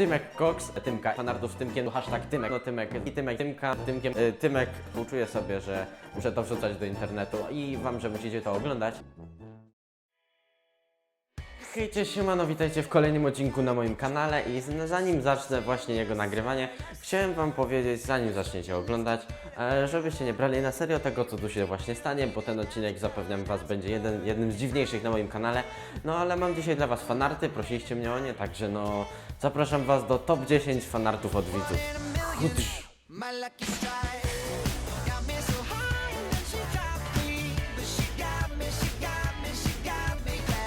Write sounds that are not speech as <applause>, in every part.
Tymek Cox, Tymka, fanartów Tymkiem, hashtag Tymek, no Tymek i Tymek, Tymka, Tymkiem, y, Tymek współczuję sobie, że muszę to wrzucać do internetu i wam, że musicie to oglądać. Hejcie, siemano, witajcie w kolejnym odcinku na moim kanale i zanim zacznę właśnie jego nagrywanie, chciałem wam powiedzieć, zanim zaczniecie oglądać, e, żebyście nie brali na serio tego, co tu się właśnie stanie, bo ten odcinek, zapewniam was, będzie jeden, jednym z dziwniejszych na moim kanale, no ale mam dzisiaj dla was fanarty, prosiliście mnie o nie, także no, zapraszam was do top 10 fanartów od widzów. Hutsz.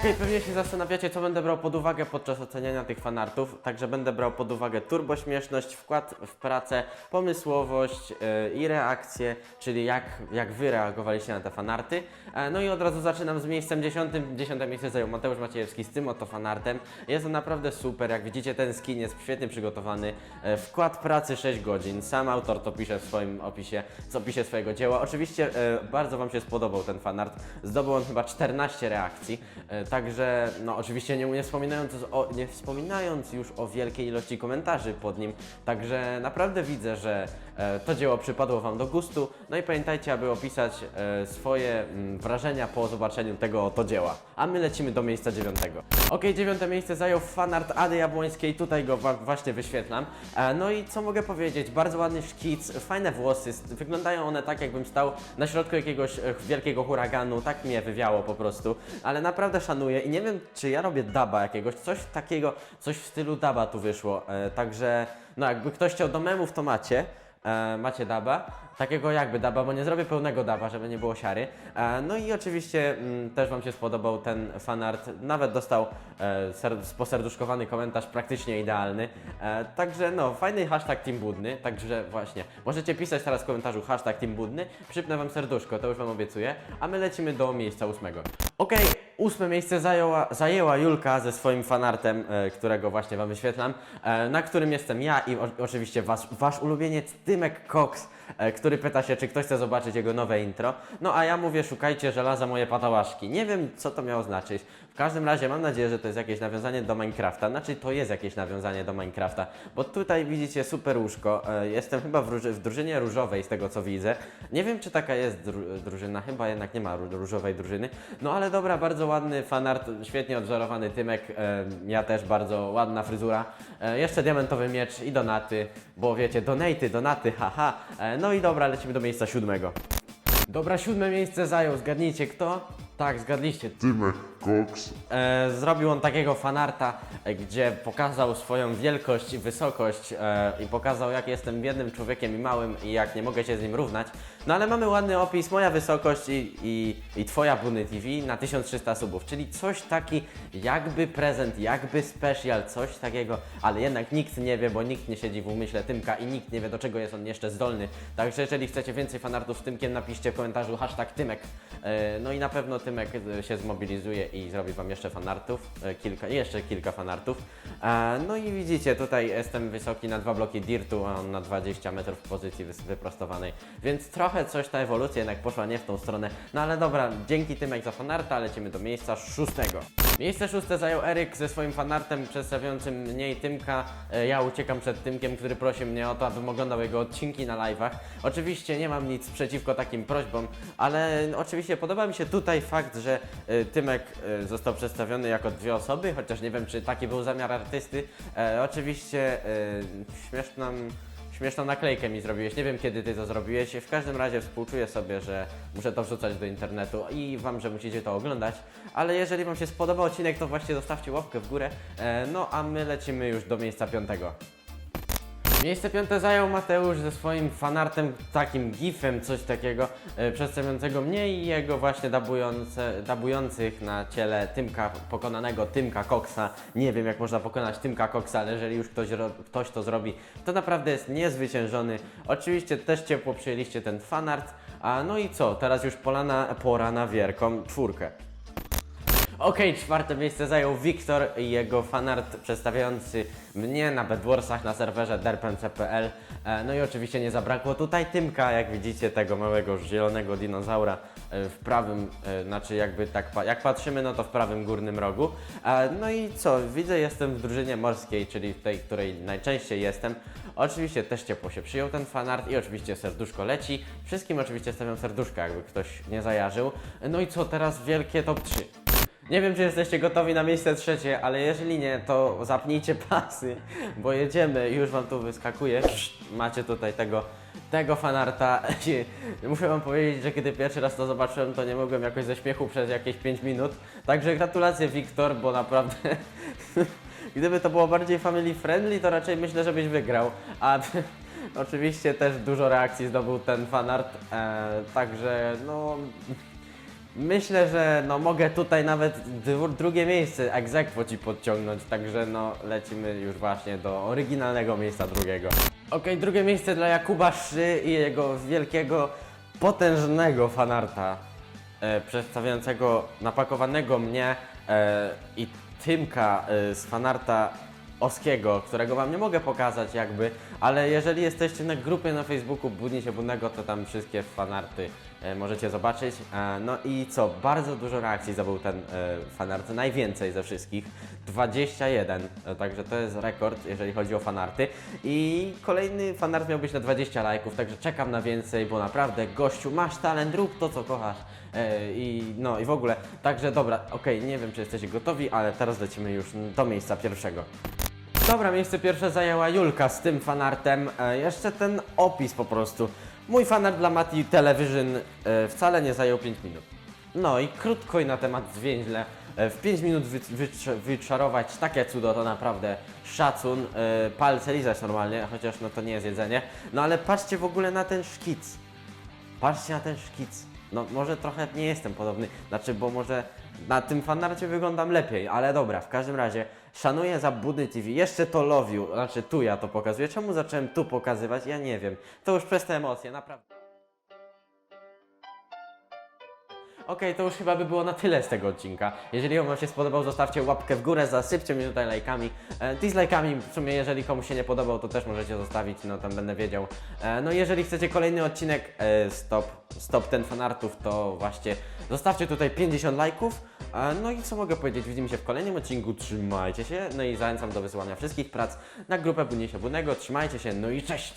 Pewnie się zastanawiacie, co będę brał pod uwagę podczas oceniania tych fanartów. Także będę brał pod uwagę turbośmieszność, wkład w pracę, pomysłowość yy, i reakcję, czyli jak, jak wy reagowaliście na te fanarty. E, no i od razu zaczynam z miejscem dziesiątym. Dziesiąte miejsce zajął Mateusz Maciejewski z tym oto fanartem. Jest on naprawdę super, jak widzicie ten skin jest świetnie przygotowany. E, wkład pracy 6 godzin, sam autor to pisze w swoim opisie, w opisie swojego dzieła. Oczywiście e, bardzo Wam się spodobał ten fanart. Zdobył on chyba 14 reakcji. E, Także, no oczywiście nie, nie, wspominając o, nie wspominając już o wielkiej ilości komentarzy pod nim, także naprawdę widzę, że e, to dzieło przypadło Wam do gustu. No i pamiętajcie, aby opisać e, swoje mm, wrażenia po zobaczeniu tego oto dzieła. A my lecimy do miejsca dziewiątego. Okej, dziewiąte miejsce zajął fanart Ady Jabłońskiej, tutaj go właśnie wyświetlam. E, no i co mogę powiedzieć, bardzo ładny szkic, fajne włosy, wyglądają one tak jakbym stał na środku jakiegoś e, wielkiego huraganu, tak mnie wywiało po prostu, ale naprawdę szanuję i nie wiem czy ja robię daba jakiegoś, coś takiego, coś w stylu daba tu wyszło, e, także no jakby ktoś chciał do memów to macie, e, macie daba, takiego jakby daba, bo nie zrobię pełnego daba, żeby nie było siary. E, no i oczywiście mm, też Wam się spodobał ten fanart, nawet dostał e, ser, poserduszkowany komentarz praktycznie idealny. E, także no, fajny hashtag Team Budny, także właśnie, możecie pisać teraz w komentarzu hashtag Team Budny, przypnę Wam serduszko, to już Wam obiecuję, a my lecimy do miejsca ósmego. Okej, ósme miejsce zajęła, zajęła Julka ze swoim fanartem, e, którego właśnie Wam wyświetlam, e, na którym jestem ja i oczywiście was, Wasz ulubieniec Tymek Cox, e, który pyta się, czy ktoś chce zobaczyć jego nowe intro. No a ja mówię, szukajcie żelaza moje patałaszki. Nie wiem, co to miało znaczyć. W każdym razie mam nadzieję, że to jest jakieś nawiązanie do Minecrafta. Znaczy, to jest jakieś nawiązanie do Minecrafta, bo tutaj widzicie super łóżko. E, Jestem chyba w, w drużynie różowej, z tego co widzę. Nie wiem, czy taka jest dru, drużyna, chyba jednak nie ma ró- różowej drużyny. No ale dobra, bardzo ładny fanart, świetnie odwzorowany Tymek. E, ja też bardzo ładna fryzura. E, jeszcze diamentowy miecz i donaty, bo wiecie, donaty, donaty, haha. No i dobra, lecimy do miejsca siódmego. Dobra, siódme miejsce zajął, zgadnijcie kto? Tak, zgadliście, Tymek Cox. E, zrobił on takiego fanarta, gdzie pokazał swoją wielkość i wysokość e, i pokazał jak jestem biednym człowiekiem i małym i jak nie mogę się z nim równać. No ale mamy ładny opis, moja wysokość i, i, i twoja Buny TV na 1300 subów, czyli coś taki jakby prezent, jakby special, coś takiego, ale jednak nikt nie wie, bo nikt nie siedzi w umyśle Tymka i nikt nie wie do czego jest on jeszcze zdolny. Także jeżeli chcecie więcej fanartów z Tymkiem, napiszcie w komentarzu hashtag Tymek. E, no i na pewno Tymek e, się zmobilizuje i zrobi Wam jeszcze fanartów, e, kilka, jeszcze kilka fanartów. E, no i widzicie, tutaj jestem wysoki na dwa bloki dirtu, a on na 20 metrów w pozycji wyprostowanej, więc trochę coś ta ewolucja jednak poszła nie w tą stronę. No ale dobra, dzięki Tymek za fanarta, lecimy do miejsca szóstego. Miejsce szóste zajął Eryk ze swoim fanartem przedstawiającym mnie i Tymka. E, Ja uciekam przed Tymkiem, który prosi mnie o to, abym oglądał jego odcinki na live'ach. Oczywiście nie mam nic przeciwko takim prośbom, ale oczywiście podoba mi się tutaj fakt, że e, Tymek e, został przedstawiony jako dwie osoby, chociaż nie wiem, czy taki był zamiar artysty. Oczywiście śmieszną, śmieszną naklejkę mi zrobiłeś. Nie wiem, kiedy ty to zrobiłeś. W każdym razie współczuję sobie, że muszę to wrzucać do internetu i wam, że musicie to oglądać. Ale jeżeli wam się spodoba odcinek, to właśnie zostawcie łapkę w górę. E, No a my lecimy już do miejsca piątego. Miejsce piąte zajął Mateusz ze swoim fanartem, takim gifem, coś takiego, e, przedstawiającego mnie i jego właśnie dabujące, dabujących na ciele Tymka, pokonanego Tymka Coxa. Nie wiem jak można pokonać Tymka Coxa, ale jeżeli już ktoś, ktoś to zrobi, to naprawdę jest niezwyciężony. Oczywiście też ciepło przyjęliście ten fanart, a no i co, teraz już pola na, pora na wielką czwórkę. Okej, czwarte miejsce zajął Wiktor i jego fanart przedstawiający mnie na Bedwarsach na serwerze derpen.pl. E, No i oczywiście nie zabrakło tutaj Tymka, jak widzicie, tego małego zielonego dinozaura e, w prawym, e, znaczy jakby tak, jak patrzymy, no to w prawym górnym rogu. No i co, widzę, jestem w drużynie morskiej, czyli w tej, której najczęściej jestem. Oczywiście też ciepło się przyjął ten fanart i oczywiście serduszko leci. Wszystkim oczywiście stawiam serduszka, jakby ktoś nie zajarzył. No i co, teraz wielkie top 3. Nie wiem, czy jesteście gotowi na miejsce trzecie, ale jeżeli nie, to zapnijcie <laughs> pasy, bo jedziemy, już wam tu wyskakuje. Macie tutaj tego, tego fanarta. <laughs> Muszę wam powiedzieć, że kiedy pierwszy raz to zobaczyłem, to nie mogłem jakoś ze śmiechu przez jakieś 5 minut. Także gratulacje Wiktor, bo naprawdę <laughs> gdyby to było bardziej family friendly, to raczej myślę, żebyś wygrał. A oczywiście też dużo reakcji zdobył ten fanart, e, także no... Myślę, że no mogę tutaj nawet dru- drugie miejsce egzekwo ci podciągnąć, także no lecimy już właśnie do oryginalnego miejsca drugiego. Okej, drugie miejsce dla Jakuba Szy i jego wielkiego, potężnego fanarta e, przedstawiającego napakowanego mnie e, i Tymka e, z fanarta Oskiego, którego wam nie mogę pokazać jakby, ale jeżeli jesteście na grupie na Facebooku Budni się Budnego, to tam wszystkie fanarty możecie zobaczyć. E, no i co, bardzo dużo reakcji zdobył ten e, fanart, najwięcej ze wszystkich, 21, e, także to jest rekord, jeżeli chodzi o fanarty. I kolejny fanart miał być na 20 lajków, także czekam na więcej, bo naprawdę gościu, masz talent, rób to co kochasz. E, I no i w ogóle, także dobra, okej, nie wiem czy jesteście gotowi, ale teraz lecimy już do miejsca pierwszego. Dobra, miejsce pierwsze zajęła Julka z tym fanartem. E, jeszcze ten opis po prostu. Mój fanart dla Mati Television e, wcale nie zajął 5 minut. No i krótko i na temat zwięźle. E, w 5 minut wy, wycz- wyczarować takie cudo to naprawdę szacun. E, palce lizać normalnie, chociaż no to nie jest jedzenie. No ale patrzcie w ogóle na ten szkic. Patrzcie na ten szkic. No może trochę nie jestem podobny, znaczy bo może na tym fanarcie wyglądam lepiej, ale dobra, w każdym razie szanuję za Budny TV, jeszcze to love you, znaczy tu ja to pokazuję, czemu zacząłem tu pokazywać, ja nie wiem, to już przez te emocje, naprawdę. Okej, to już chyba by było na tyle z tego odcinka. Jeżeli on Wam się spodobał, zostawcie łapkę w górę, zasypcie mnie tutaj lajkami. E, dislajkami, w sumie jeżeli komuś się nie podobał, to też możecie zostawić, no tam będę wiedział. E, no jeżeli chcecie kolejny odcinek e, stop, stop ten fanartów, to właśnie zostawcie tutaj 50 lajków. No i co mogę powiedzieć, widzimy się w kolejnym odcinku, trzymajcie się. No i zachęcam do wysyłania wszystkich prac na grupę Budnie się Budnego, trzymajcie się, no i cześć!